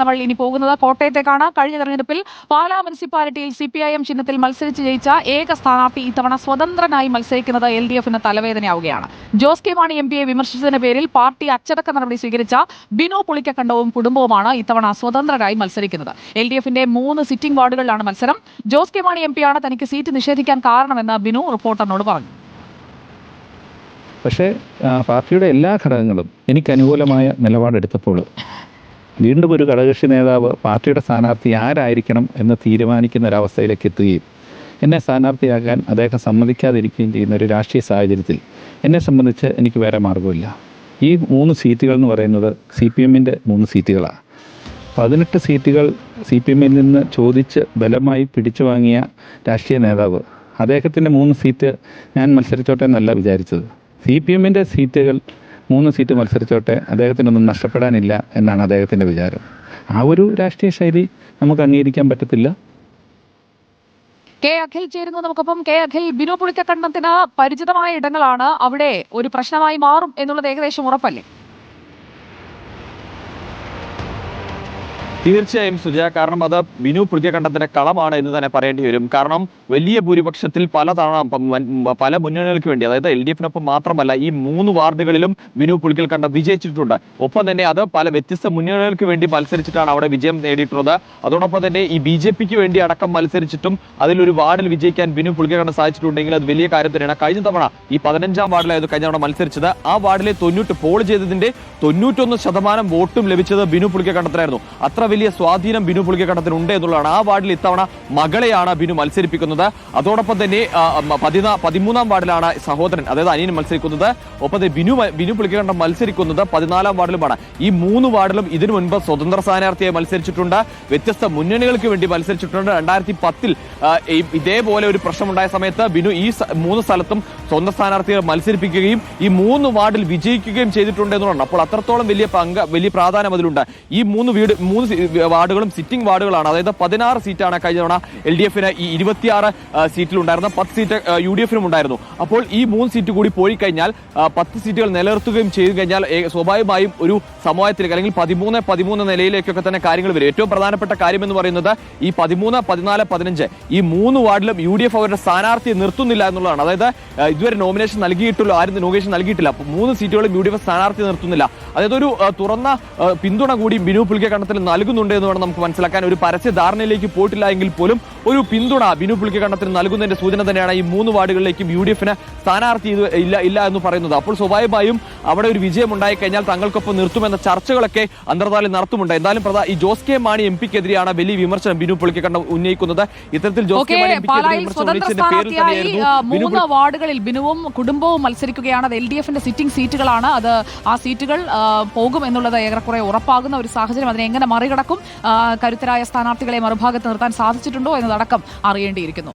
നമ്മൾ ഇനി പോകുന്നത് കോട്ടയത്തേക്കാണ്. കഴിഞ്ഞ തെരഞ്ഞെടുപ്പിൽ പാലാ മുനിസിപ്പാലിറ്റിയിൽ സി പി ഐ എം ചിഹ്നത്തിൽ മത്സരിച്ച് ജയിച്ച ഏക സ്ഥാനാർത്ഥി ഇത്തവണ സ്വതന്ത്രനായി മത്സരിക്കുന്നത് എൽ ഡി എഫിന് തലവേദനയാവുകയാണ്. ജോസ് കെ മാണി എം പിയെ വിമർശിച്ചതിന്റെ പേരിൽ പാർട്ടി അച്ചടക്ക നടപടി സ്വീകരിച്ച ബിനോ പുളിക്കക്കണ്ടവും കുടുംബവുമാണ് ഇത്തവണ സ്വതന്ത്രരായി മത്സരിക്കുന്നത്. എൽ ഡി എഫിന്റെ മൂന്ന് സിറ്റിംഗ് വാർഡുകളിലാണ് മത്സരം. ജോസ് കെ മാണി എം പിയാണ് തനിക്ക് സീറ്റ് നിഷേധിക്കാൻ കാരണമെന്ന് ബിനു റിപ്പോർട്ടറിനോട് പറഞ്ഞു. പക്ഷേ പാർട്ടിയുടെ എല്ലാ ഘടകങ്ങളും എനിക്ക് അനുകൂലമായ നിലപാടെടുത്തപ്പോൾ വീണ്ടും ഒരു ഘടകകക്ഷി നേതാവ് പാർട്ടിയുടെ സ്ഥാനാർത്ഥി ആരായിരിക്കണം എന്ന് തീരുമാനിക്കുന്ന ഒരവസ്ഥയിലേക്ക് എത്തുകയും എന്നെ സ്ഥാനാർത്ഥിയാക്കാൻ അദ്ദേഹം സമ്മതിക്കാതിരിക്കുകയും ചെയ്യുന്ന ഒരു രാഷ്ട്രീയ സാഹചര്യത്തിൽ എന്നെ സംബന്ധിച്ച് എനിക്ക് വേറെ മാർഗമില്ല ഈ മൂന്ന് സീറ്റുകൾ എന്ന് പറയുന്നത് സി പി എമ്മിന്റെ മൂന്ന് സീറ്റുകളാണ്. പതിനെട്ട് സീറ്റുകൾ സി പി എമ്മിൽ നിന്ന് ചോദിച്ച് ബലമായി പിടിച്ചു വാങ്ങിയ രാഷ്ട്രീയ നേതാവ്. അദ്ദേഹത്തിന്റെ മൂന്ന് സീറ്റ് ഞാൻ മത്സരിച്ചോട്ടെ എന്നല്ല വിചാരിച്ചത്. സി പി എമ്മിന്റെ സീറ്റുകൾ മൂന്ന് സീറ്റ് മത്സരിച്ചോട്ടെ അദ്ദേഹത്തിനൊന്നും നഷ്ടപ്പെടാനില്ല എന്നാണ് അദ്ദേഹത്തിന്റെ വിചാരം. ആ ഒരു രാഷ്ട്രീയ ശൈലി നമുക്ക് അംഗീകരിക്കാൻ പറ്റത്തില്ല. കെ അഖിൽ ചേരുന്നു നമുക്കൊപ്പം. കെ അഖിൽ ബിനു പുളിക്കക്കണ്ണത്തിന് പരിചിതമായ ഇടങ്ങളാണ്. അവിടെ ഒരു പ്രശ്നമായി മാറും എന്നുള്ളത് ഏകദേശം ഉറപ്പല്ലേ? തീർച്ചയായും സുജ കാരണം അത് ബിനു പുതിയകണ്ഠത്തിന്റെ കളമാണ് എന്ന് തന്നെ പറയേണ്ടി വരും. കാരണം വലിയ ഭൂരിപക്ഷത്തിൽ പല തവണ പല മുന്നണികൾക്ക് വേണ്ടി അതായത് എൽ ഡി എഫിനൊപ്പം മാത്രമല്ല ഈ മൂന്ന് വാർഡുകളിലും ബിനു കണ്ടം വിജയിച്ചിട്ടുണ്ട്. ഒപ്പം തന്നെ അത് പല വ്യത്യസ്ത മുന്നണികൾക്ക് വേണ്ടി മത്സരിച്ചിട്ടാണ് അവിടെ വിജയം നേടിയിട്ടുള്ളത്. അതോടൊപ്പം തന്നെ ഈ ബി ജെ പിക്ക് വേണ്ടി അടക്കം മത്സരിച്ചിട്ടും അതിലൊരു വാർഡിൽ വിജയിക്കാൻ ബിനു പുളിക്കൽ കണ്ടം സാധിച്ചിട്ടുണ്ടെങ്കിൽ അത് വലിയ കാര്യം തന്നെയാണ്. കഴിഞ്ഞ തവണ ഈ പതിനഞ്ചാം വാർഡിലായിരുന്നു കഴിഞ്ഞ തവണ മത്സരിച്ചത്. ആ വാർഡിലെ തൊണ്ണൂറ്റ് പോൾ ചെയ്തതിന്റെ തൊണ്ണൂറ്റൊന്ന് ശതമാനം വോട്ടും ലഭിച്ചത് ബിനു പുളിക്കക്കണ്ടത്തിനായിരുന്നു അത്ര വലിയ സ്വാധീനം ബിനു പുളിക്കക്കണ്ടത്തിന് ഉണ്ട് എന്നുള്ളതാണ്. ആ വാർഡിൽ ഇത്തവണ മകളെയാണ് ബിനു മത്സരിപ്പിക്കുന്നത്. അതോടൊപ്പം തന്നെ പതിമൂന്നാം വാർഡിലാണ് സഹോദരൻ അതായത് അനിയൻ മത്സരിക്കുന്നത്. ഒപ്പം ബിനു ബിനു പുളിക്കക്കണ്ടം മത്സരിക്കുന്നത് പതിനാലാം വാർഡിലുമാണ്. ഈ മൂന്ന് വാർഡിലും ഇതിനു മുൻപ് സ്വതന്ത്ര സ്ഥാനാർത്ഥിയെ മത്സരിച്ചിട്ടുണ്ട്. വ്യത്യസ്ത മുന്നണികൾക്ക് വേണ്ടി മത്സരിച്ചിട്ടുണ്ട്. രണ്ടായിരത്തി പത്തിൽ ഇതേപോലെ ഒരു പ്രശ്നമുണ്ടായ സമയത്ത് ബിനു ഈ മൂന്ന് സ്ഥലത്തും സ്വന്തം സ്ഥാനാർത്ഥികൾ മത്സരിപ്പിക്കുകയും ഈ മൂന്ന് വാർഡിൽ വിജയിക്കുകയും ചെയ്തിട്ടുണ്ട് എന്നുള്ളതാണ്. അപ്പോൾ അത്രത്തോളം വലിയ പങ്ക് വലിയ പ്രാധാന്യം അതിലുണ്ട്. ഈ മൂന്ന് വീട് മൂന്ന് വാർഡുകളും സിറ്റിംഗ് വാർഡുകളാണ്. അതായത് പതിനാറ് സീറ്റാണ് കഴിഞ്ഞ തവണ എൽ ഡി എഫിന് ഈ ഇരുപത്തിയാറ് സീറ്റിലുണ്ടായിരുന്ന പത്ത് സീറ്റ് യു ഡി എഫിനും ഉണ്ടായിരുന്നു. അപ്പോൾ ഈ മൂന്ന് സീറ്റ് കൂടി പോയി കഴിഞ്ഞാൽ പത്ത് സീറ്റുകൾ നിലനിർത്തുകയും ചെയ്തു കഴിഞ്ഞാൽ സ്വാഭാവികമായും ഒരു സമവായത്തിലേക്ക് അല്ലെങ്കിൽ പതിമൂന്ന് പതിമൂന്ന് നിലയിലേക്കൊക്കെ തന്നെ കാര്യങ്ങൾ വരും. ഏറ്റവും പ്രധാനപ്പെട്ട കാര്യം എന്ന് പറയുന്നത് ഈ പതിമൂന്ന് പതിനാല് പതിനഞ്ച് ഈ മൂന്ന് വാർഡിലും യു ഡി എഫ് അവരുടെ സ്ഥാനാർത്ഥിയെ നിർത്തുന്നില്ല എന്നുള്ളതാണ്. അതായത് ഇതുവരെ നോമിനേഷൻ നൽകിയിട്ടുള്ള ആരും നോമിനേഷൻ നൽകിയിട്ടില്ല. അപ്പോൾ മൂന്ന് സീറ്റുകളും യു ഡി എഫ് സ്ഥാനാർത്ഥി നിർത്തുന്നില്ല. അതായത് ഒരു തുറന്ന പിന്തുണ കൂടി ബിനു പുലിക്ക കണ്ടത്തിൽ നൽകുന്നുണ്ട് എന്ന് വേണം നമുക്ക് മനസ്സിലാക്കാൻ. ഒരു പരസ്യ ധാരണയിലേക്ക് പോയിട്ടില്ല എങ്കിൽ പോലും ഒരു പിന്തുണ ബിനു പുലിക്ക കണ്ടത്തിൽ നൽകുന്നതിന്റെ സൂചന തന്നെയാണ് ഈ മൂന്ന് വാർഡുകളിലേക്കും യു ഡി എഫിന് സ്ഥാനാർത്ഥി ഇല്ല ഇല്ല എന്ന് പറയുന്നത്. അപ്പോൾ സ്വാഭാവികമായും അവിടെ ഒരു വിജയം ഉണ്ടായി കഴിഞ്ഞാൽ തങ്ങൾക്കൊപ്പം നിർത്തുമെന്ന ചർച്ചകളൊക്കെ അന്തർതാലിൽ നടത്തുമുണ്ട്. എന്തായാലും പ്രധാ ഈ ജോസ് കെ മാണി എം പിക്കെതിരെയാണ് വലിയ വിമർശനം ബിനു പുളിക്ക് കണ്ട ഉന്നയിക്കുന്നത്. ഇത്തരത്തിൽ ജോസ് കെ മാണി മൂന്ന് വാർഡുകളിൽ ബിനുവും കുടുംബവും മത്സരിക്കുകയാണ്. അത് എൽ ഡി എഫിന്റെ സിറ്റിംഗ് സീറ്റുകളാണ്. അത് ആ സീറ്റുകൾ പോകും എന്നുള്ളത് ഏറെക്കുറെ ഉറപ്പാകുന്ന ഒരു സാഹചര്യം. അതിനെ എങ്ങനെ മറികടക്കും ആ, കരുത്തരായ സ്ഥാനാർത്ഥികളെ മറുഭാഗത്ത് നിർത്താൻ സാധിച്ചിട്ടുണ്ടോ എന്നതടക്കം അറിയേണ്ടിയിരിക്കുന്നു.